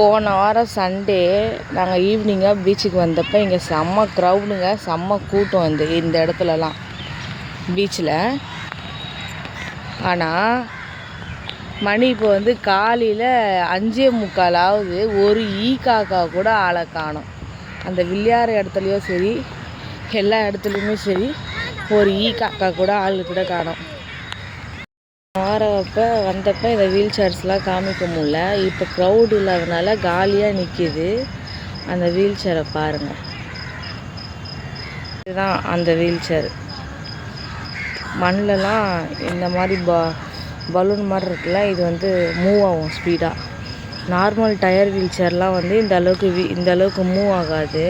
போன வாரம் சண்டே நாங்கள் ஈவினிங்காக பீச்சுக்கு வந்தப்போ இங்கே செம்ம க்ரௌடுங்க செம்ம கூட்டம் வந்து இந்த இடத்துலலாம். பீச்சில் ஆனால் மணி இப்போ வந்து காலையில் அஞ்சே முக்காலாவது ஒரு ஈ காக்கா கூட ஆளை காணும். அந்த வில்லியாறு இடத்துலையும் சரி எல்லா இடத்துலையுமே சரி ஒரு ஈ காக்கா கூட ஆள் கூட காணும். வாரப்போ வந்தப்போ இந்த வீல் சேர்ஸ்லாம் காமிக்க முடியல. இப்போ க்ரௌடு இல்லாதனால காலியாக நிற்கிது அந்த வீல் சேரை பாருங்கள் இதுதான் அந்த வீல் சேர் மண்ணிலலாம் இந்த மாதிரி ப பலூன் மாதிரி இருக்குல்ல இது வந்து மூவ் ஆகும் ஸ்பீடாக நார்மல் டயர் வீல் சேர்லாம் வந்து இந்த அளவுக்கு வீ இந்த அளவுக்கு மூவ் ஆகாது.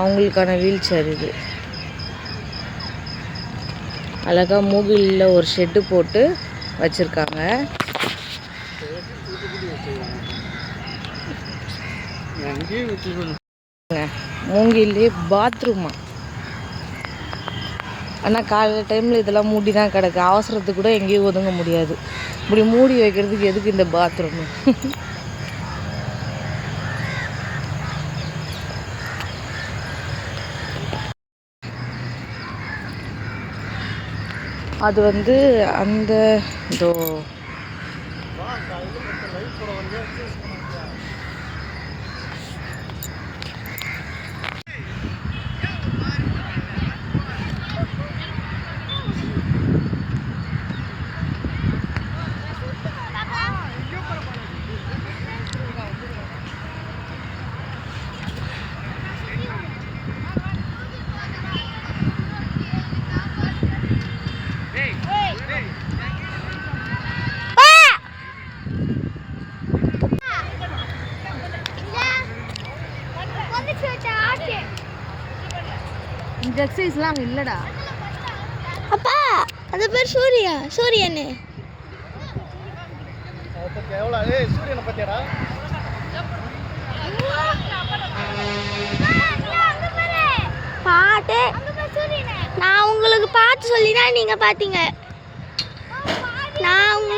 அவங்களுக்கான வீல் சேர் இது. அழகாக மூகிலில் ஒரு ஷெட்டு போட்டு வச்சுருக்காங்க. மூங்கிலே பாத்ரூமா ஆனால் காலையில் டைமில் இதெல்லாம் மூடி தான் கிடக்கு. அவசரத்துக்கு கூட எங்கேயும் ஒதுங்க முடியாது. இப்படி மூடி வைக்கிறதுக்கு எதுக்கு இந்த பாத்ரூமு அது வந்து அந்த இதோ. இந்த எக்ஸசைஸ்லாம் அங்கே இல்லைடா. அப்பா அது பேர் சூர்யா சூரியனு பாட்டு. நான் உங்களுக்கு பார்த்து சொல்லி தான் நீங்க பாத்தீங்க. நான் உங்க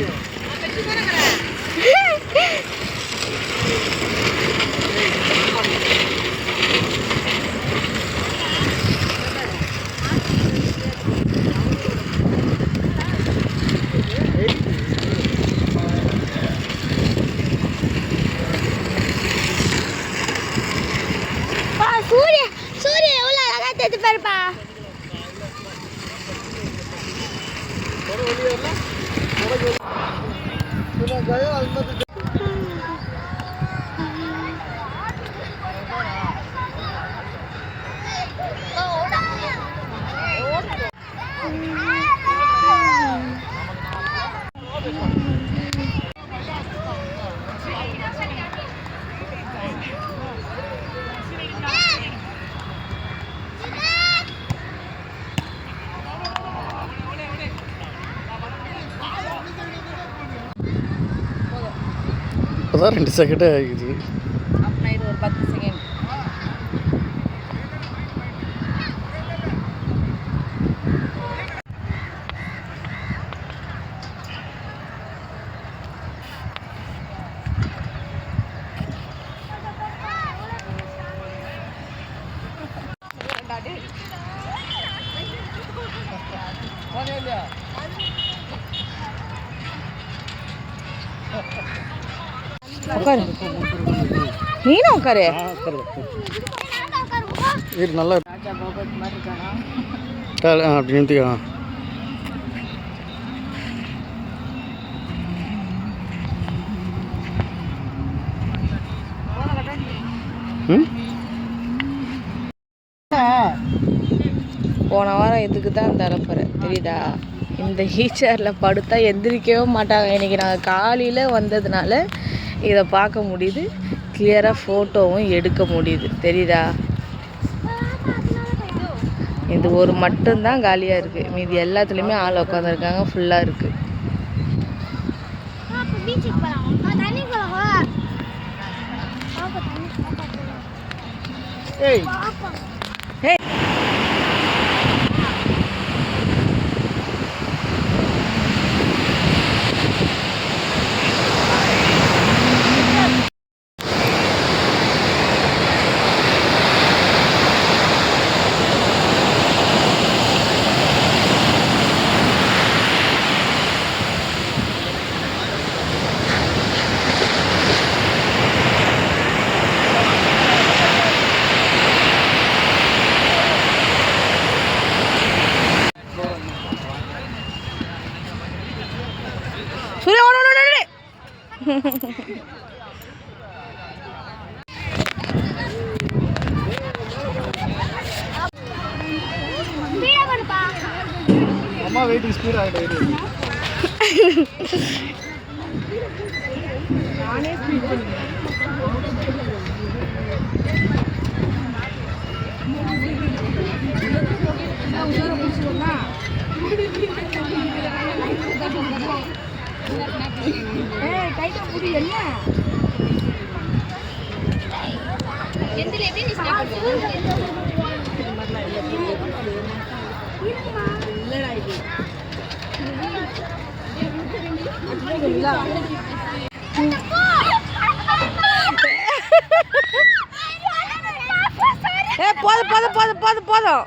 Yeah. oluyorlar. Buna gaya almadı. அப்படின்னா இது ஒரு பத்து செகண்ட் உட்காரு. நீனும் உட்காரு. இது நல்லா அப்படி நிறுத்திக்கா. போன வாரம் இதுக்கு தான் இந்த அலப்பறை தெரியுதா? இந்த ஈச்சரில் படுத்தா எந்திரிக்கவே மாட்டாங்க. இன்றைக்கி நாங்கள் காலையில் வந்ததுனால இதை பார்க்க முடியுது. கிளியராக ஃபோட்டோவும் எடுக்க முடியுது. தெரியுதா? இது ஒரு மட்டும்தான் காலியாக இருக்குது மீதி எல்லாத்துலேயுமே ஆள் உட்காந்துருக்காங்க ஃபுல்லாக இருக்குது பீச்சுக்கு அம்மா வெயிட்டிங் ஸ்பீட் ஆகிட்டு நானே ஸ்பீட் ஆகிட்டு ஏ போதும் போதும் போதும் போதும் போதும்.